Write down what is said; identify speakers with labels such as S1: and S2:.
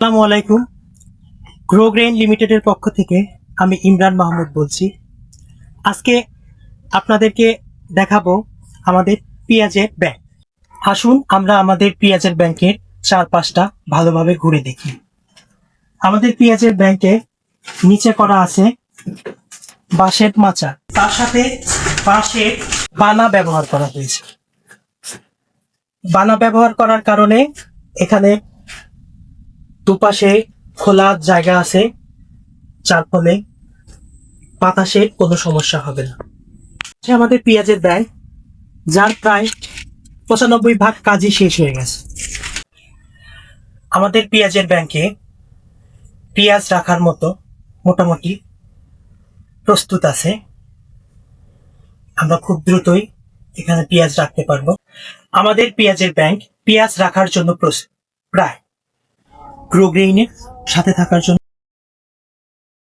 S1: আসসালামু আলাইকুম। গ্রোগ্রেন লিমিটেডের পক্ষ থেকে আমি ইমরান মাহমুদ বলছি। আজকে আপনাদেরকে দেখাবো আমাদের পেঁয়াজের ব্যাংক। আসুন আমরা আমাদের পেঁয়াজের ব্যাংকের চারপাশটা ভালোভাবে ঘুরে দেখি। আমাদের পেঁয়াজের ব্যাংকে নিচে করা আছে বাঁশের মাচা। তার সাথে বাঁশের বানা ব্যবহার করা হয়েছে। বানা ব্যবহার করার কারণে এখানে দুপাশে খোলা জায়গা আছে, যার ফলে বাতাসের কোনো সমস্যা হবে না। সে আমাদের পেঁয়াজের ব্যাগ যার প্রায় পঁচানব্বই ভাগ কাজই শেষ হয়ে গেছে। আমাদের পেঁয়াজের ব্যাংকে পেঁয়াজ রাখার মতো মোটামুটি প্রস্তুত আছে। আমরা খুব দ্রুতই এখানে পেঁয়াজ রাখতে পারব। আমাদের পেঁয়াজের ব্যাংক পেঁয়াজ রাখার জন্য প্রায় গ্রো গ্রেইনের সাথে থাকার জন্য